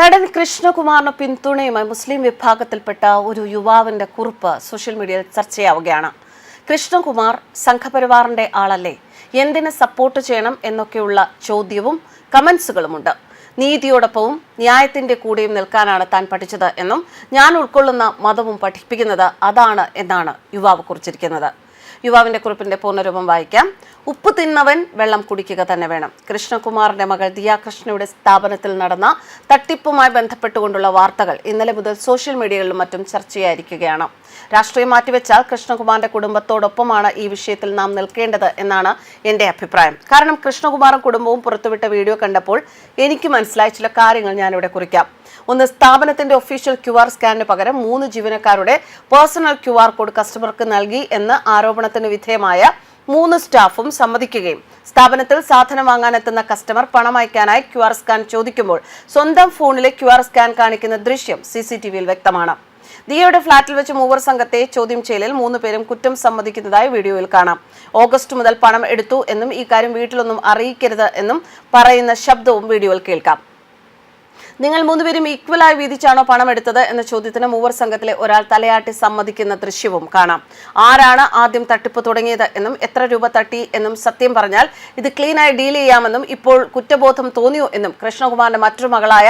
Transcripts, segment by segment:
നടൻ കൃഷ്ണകുമാറിന് പിന്തുണയുമായി മുസ്ലിം വിഭാഗത്തിൽപ്പെട്ട ഒരു യുവാവിന്റെ കുറിപ്പ് സോഷ്യൽ മീഡിയയിൽ ചർച്ചയാവുകയാണ്. കൃഷ്ണകുമാർ സംഘപരിവാറിന്റെ ആളല്ലേ? എന്തിനെ സപ്പോർട്ട് ചെയ്യണം എന്നൊക്കെയുള്ള ചോദ്യവും കമന്റ്സുകളുമുണ്ട്. നീതിയോടൊപ്പവും ന്യായത്തിന്റെ കൂടെയും നിൽക്കാനാണ് താൻ പഠിച്ചത് എന്നും ഞാൻ ഉൾക്കൊള്ളുന്ന മതവും പഠിപ്പിക്കുന്നത് അതാണ് എന്നാണ് യുവാവ് കുറിച്ചിരിക്കുന്നത്. യുവാവിന്റെ കുറിപ്പിന്റെ പൂർണരൂപം വായിക്കാം. ഉപ്പ് തിന്നവൻ വെള്ളം കുടിക്കുക തന്നെ വേണം. കൃഷ്ണകുമാറിന്റെ മകൾ ദിയാകൃഷ്ണയുടെ സ്ഥാപനത്തിൽ നടന്ന തട്ടിപ്പുമായി ബന്ധപ്പെട്ടുകൊണ്ടുള്ള വാർത്തകൾ ഇന്നലെ മുതൽ സോഷ്യൽ മീഡിയകളിലും മറ്റും ചർച്ചയായിരിക്കുകയാണ്. രാഷ്ട്രീയം മാറ്റിവെച്ചാൽ കൃഷ്ണകുമാറിന്റെ കുടുംബത്തോടൊപ്പമാണ് ഈ വിഷയത്തിൽ നാം നിൽക്കേണ്ടത് എന്നാണ് എന്റെ അഭിപ്രായം. കാരണം കൃഷ്ണകുമാറും കുടുംബവും പുറത്തുവിട്ട വീഡിയോ കണ്ടപ്പോൾ എനിക്ക് മനസ്സിലായ ചില കാര്യങ്ങൾ ഞാനിവിടെ കുറിക്കാം. ഒന്ന് സ്ഥാപനത്തിന്റെ ഒഫീഷ്യൽ ക്യു ആർ സ്കാനിന് പകരം മൂന്ന് ജീവനക്കാരുടെ പേഴ്സണൽ ക്യു ആർ കോഡ് കസ്റ്റമർക്ക് നൽകി എന്ന് ആരോപണത്തിന് വിധേയമായ മൂന്ന് സ്റ്റാഫും സമ്മതിക്കുകയും സ്ഥാപനത്തിൽ സാധനം വാങ്ങാനെത്തുന്ന കസ്റ്റമർ പണം അയക്കാനായി ക്യു ആർ സ്കാൻ ചോദിക്കുമ്പോൾ സ്വന്തം ഫോണിലെ ക്യു ആർ സ്കാൻ കാണിക്കുന്ന ദൃശ്യം സി സി ടി വിയിൽ വ്യക്തമാണ്. ദിയയുടെ ഫ്ളാറ്റിൽ വെച്ച് മൂവർ സംഘത്തെ ചോദ്യം ചെയ്യലിൽ മൂന്ന് പേരും കുറ്റം സമ്മതിക്കുന്നതായി വീഡിയോയിൽ കാണാം. ഓഗസ്റ്റ് മുതൽ പണം എടുത്തു എന്നും ഈ കാര്യം വീട്ടിലൊന്നും അറിയിക്കരുത് എന്നും പറയുന്ന ശബ്ദവും വീഡിയോയിൽ കേൾക്കാം. നിങ്ങൾ മൂന്നുപേരും ഈക്വലായി വീതിച്ചാണോ പണം എടുത്തത് എന്ന ചോദ്യത്തിന് മൂവർ സംഘത്തിലെ ഒരാൾ തലയാട്ടി സമ്മതിക്കുന്ന ദൃശ്യവും കാണാം. ആരാണ് ആദ്യം തട്ടിപ്പ് തുടങ്ങിയത് എന്നും എത്ര രൂപ തട്ടി എന്നും സത്യം പറഞ്ഞാൽ ഇത് ക്ലീനായി ഡീൽ ചെയ്യാമെന്നും ഇപ്പോൾ കുറ്റബോധം തോന്നിയോ എന്നും കൃഷ്ണകുമാറിന്റെ മറ്റൊരു മകളായ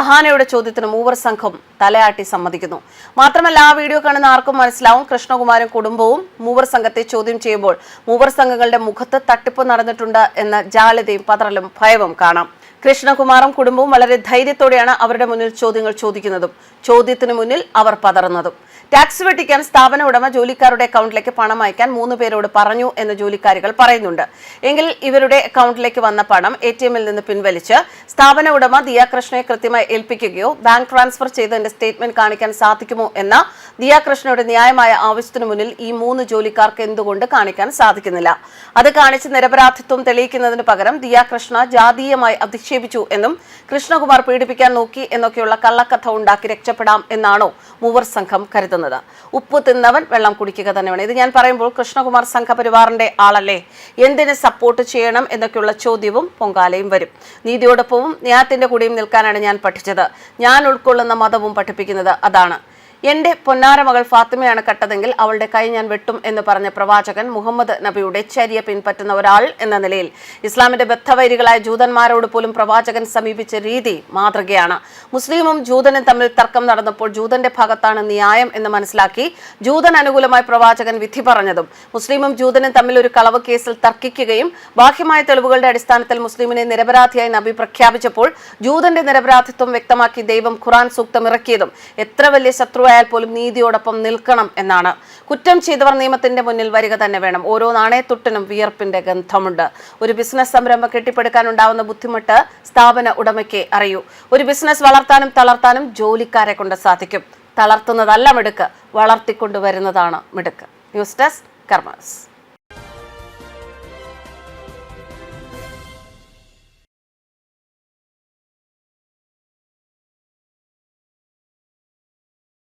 അഹാനയുടെ ചോദ്യത്തിന് മൂവർ സംഘം തലയാട്ടി സമ്മതിക്കുന്നു. മാത്രമല്ല ആ വീഡിയോ കാണുന്ന ആർക്കും മനസ്സിലാവും. കൃഷ്ണകുമാരും കുടുംബവും മൂവർ സംഘത്തെ ചോദ്യം ചെയ്യുമ്പോൾ മൂവർ സംഘങ്ങളുടെ മുഖത്ത് തട്ടിപ്പ് നടന്നിട്ടുണ്ട് എന്ന ജാള്യതയും പതറലും ഭയവും കാണാം. കൃഷ്ണകുമാറും കുടുംബവും വളരെ ധൈര്യത്തോടെയാണ് അവരുടെ മുന്നിൽ ചോദ്യങ്ങൾ ചോദിക്കുന്നതും. ചോദ്യത്തിന് മുന്നിൽ അവർ പതറുന്നതും. ടാക്സ് വെട്ടിക്കാൻ സ്ഥാപന ഉടമ ജോലിക്കാരുടെ അക്കൗണ്ടിലേക്ക് പണം അയക്കാൻ മൂന്ന് പേരോട് പറഞ്ഞു എന്ന് ജോലിക്കാരികൾ പറയുന്നുണ്ട്. എങ്കിൽ ഇവരുടെ അക്കൗണ്ടിലേക്ക് വന്ന പണം എ ടി എമ്മിൽ നിന്ന് പിൻവലിച്ച് സ്ഥാപന ഉടമ ദിയാകൃഷ്ണയെ കൃത്യമായി ഏൽപ്പിക്കുകയോ ബാങ്ക് ട്രാൻസ്ഫർ ചെയ്തതിന്റെ സ്റ്റേറ്റ്മെന്റ് കാണിക്കാൻ സാധിക്കുമോ എന്ന ദിയാകൃഷ്ണയുടെ ന്യായമായ ആവശ്യത്തിനു മുന്നിൽ ഈ മൂന്ന് ജോലിക്കാർക്ക് എന്തുകൊണ്ട് കാണിക്കാൻ സാധിക്കുന്നില്ല? അത് കാണിച്ച് നിരപരാധിത്വം തെളിയിക്കുന്നതിന് പകരം ദിയാകൃഷ്ണ ജാതീയമായി അധിക്ഷേപിച്ചു എന്നും കൃഷ്ണകുമാർ പീഡിപ്പിക്കാൻ നോക്കി എന്നൊക്കെയുള്ള കള്ളക്കഥ ഉണ്ടാക്കി രക്ഷപ്പെടാം എന്നാണോ മൂവർ സംഘം കരുതുന്നത്. ഉപ്പ് തിന്നവൻ വെള്ളം കുടിക്കുക തന്നെ വേണം ഇത് ഞാൻ പറയുമ്പോൾ കൃഷ്ണകുമാർ സംഘപരിവാറിന്റെ ആളല്ലേ? എന്തിന് സപ്പോർട്ട് ചെയ്യണം എന്നൊക്കെയുള്ള ചോദ്യവും പൊങ്കാലയും വരും. നീതിയോടൊപ്പവും ന്യായത്തിന്റെ കൂടെയും നിൽക്കാനാണ് ഞാൻ പഠിച്ചത്. ഞാൻ ഉൾക്കൊള്ളുന്ന മതവും പഠിപ്പിക്കുന്നത് അതാണ്. എന്റെ പൊന്നാര മകൾ ഫാത്തിമയാണ് കട്ടതെങ്കിൽ അവളുടെ കൈ ഞാൻ വെട്ടും എന്ന് പറഞ്ഞ പ്രവാചകൻ മുഹമ്മദ് നബിയുടെ ചര്യ പിൻപറ്റുന്ന ഒരാൾ എന്ന നിലയിൽ ഇസ്ലാമിന്റെ ബദ്ധവൈരികളായ ജൂതന്മാരോട് പോലും പ്രവാചകൻ സമീപിച്ച രീതി മാതൃകയാണ്. മുസ്ലിമും ജൂതനും തമ്മിൽ തർക്കം നടന്നപ്പോൾ ജൂതന്റെ ഭാഗത്താണ് ന്യായം എന്ന് മനസ്സിലാക്കി ജൂതൻ അനുകൂലമായി പ്രവാചകൻ വിധി പറഞ്ഞതും മുസ്ലിമും ജൂതനും തമ്മിൽ ഒരു കളവ് കേസിൽ തർക്കിക്കുകയും ബാഹ്യമായ തെളിവുകളുടെ അടിസ്ഥാനത്തിൽ മുസ്ലിമിനെ നിരപരാധിയായി നബി പ്രഖ്യാപിച്ചപ്പോൾ ജൂതന്റെ നിരപരാധിത്വം വ്യക്തമാക്കി ദൈവം ഖുറാൻ സൂക്തം ഇറക്കിയതും എത്ര വലിയ ശത്രുവായാൽ പോലും നീതിയോടൊപ്പം നിൽക്കണം എന്നാണ്. കുറ്റം ചെയ്തവർ നിയമത്തിന്റെ മുന്നിൽ വരിക തന്നെ വേണം. ഓരോ നാണയത്തുട്ടിനും വിയർപ്പിന്റെ ഗന്ധമുണ്ട്. ഒരു ബിസിനസ് സംരംഭം കെട്ടിപ്പടുക്കാനുണ്ടാവുന്ന ബുദ്ധിമുട്ട് സ്ഥാപന ഉടമയ്ക്ക് അറിയൂ. ഒരു ബിസിനസ് വളർത്താനും തളർത്താനും ജോലിക്കാരെ കൊണ്ട് സാധിക്കും. തളർത്തുന്നതല്ല മിടുക്ക് വളർത്തിക്കൊണ്ടുവരുന്നതാണ് മിടുക്ക്. News desk കർമ്മസ്